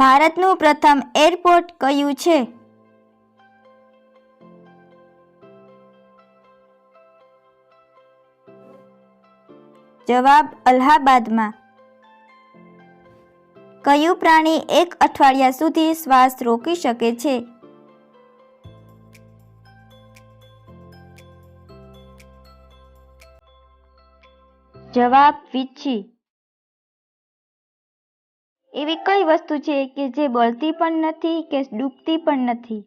ભારતનું પ્રથમ એરપોર્ટ કયું છે? જવાબ અલ્હાબાદમાં. કયું પ્રાણી એક અઠવાડિયા સુધી શ્વાસ રોકી શકે છે? જવાબ વીછી. એવી કઈ વસ્તુ છે કે જે બળતી પણ નથી, કે ડૂબતી પણ નથી?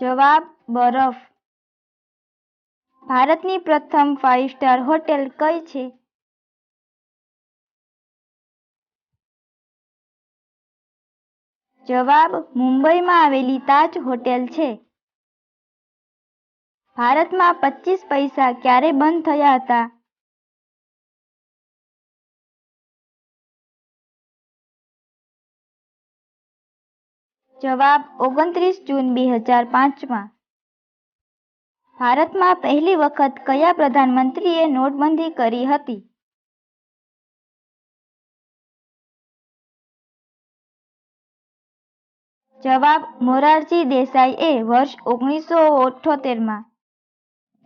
જવાબ, બરફ. ભારતની પ્રથમ ફાઇવ સ્ટાર હોટેલ કઈ છે? જવાબ, મુંબઈમાં આવેલી તાજ હોટેલ છે. ભારતમાં પચીસ પૈસા ક્યારે બંધ થયા હતા? જવાબ ઓગણત્રીસ જૂન બે હજાર પાંચમાં. ભારતમાં પહેલી વખત કયા પ્રધાનમંત્રીએ નોટબંધી કરી હતી? જવાબ મોરારજી દેસાઈએ વર્ષ ઓગણીસો અઠ્ઠોતેરમાં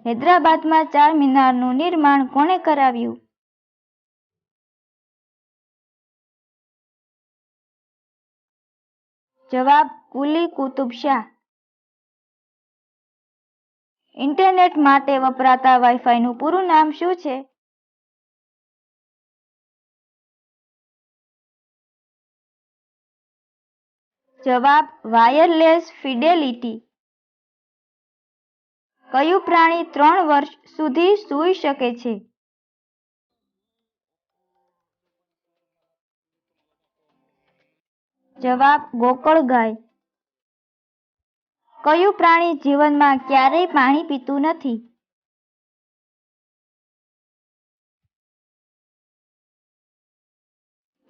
હૈદરાબાદમાં ચાર મિનારનું નિર્માણ કોણે કરાવ્યું? જવાબ, કુલી કુતુબ શાહ. ઇન્ટરનેટ માટે વપરાતા વાઈફાઈનું પૂરું નામ શું છે? જવાબ, વાયરલેસ ફિડેલિટી. કયું પ્રાણી ત્રણ વર્ષ સુધી સૂઈ શકે છે? જવાબ ગોકળ ગાય. કયું પ્રાણી જીવનમાં ક્યારેય પાણી પીતું નથી?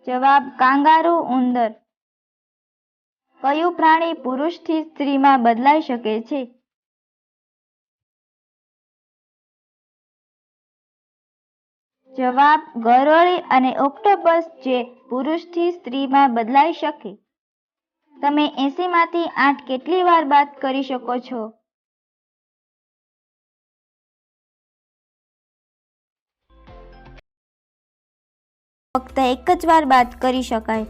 જવાબ કાંગારૂ ઉંદર. કયું પ્રાણી પુરુષથી સ્ત્રીમાં બદલાઈ શકે છે? જવાબ ગરોળી અને ઓક્ટોપસ જે પુરુષથી સ્ત્રીમાં બદલાઈ શકે. તમે એસીમાંથી આઠ કેટલી વાર બાદ કરી શકો છો? ફક્ત એક જ વાર બાદ કરી શકાય.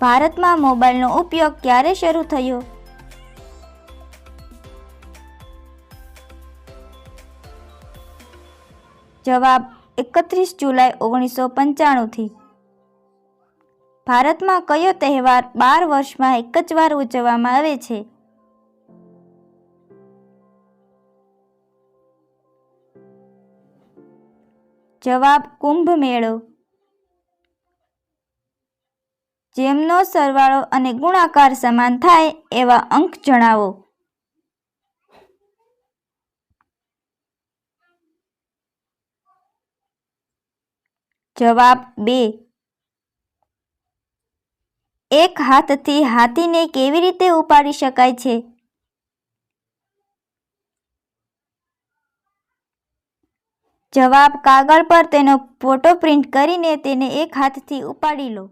ભારતમાં મોબાઈલનો ઉપયોગ ક્યારે શરૂ થયો? જવાબ એકત્રીસ જુલાઈ ઓગણીસો પંચાણુંથી. ભારતમાં કયો તહેવાર બાર વર્ષમાં એક જ વાર ઉજવવામાં આવે છે? જવાબ કુંભ મેળો. જેમનો સરવાળો અને ગુણાકાર સમાન થાય એવા અંક જણાવો. જવાબ બે. એક હાથથી હાથીને કેવી રીતે ઉપાડી શકાય છે? જવાબ કાગળ પર તેનો ફોટો પ્રિન્ટ કરીને તેને એક હાથથી ઉપાડી લો.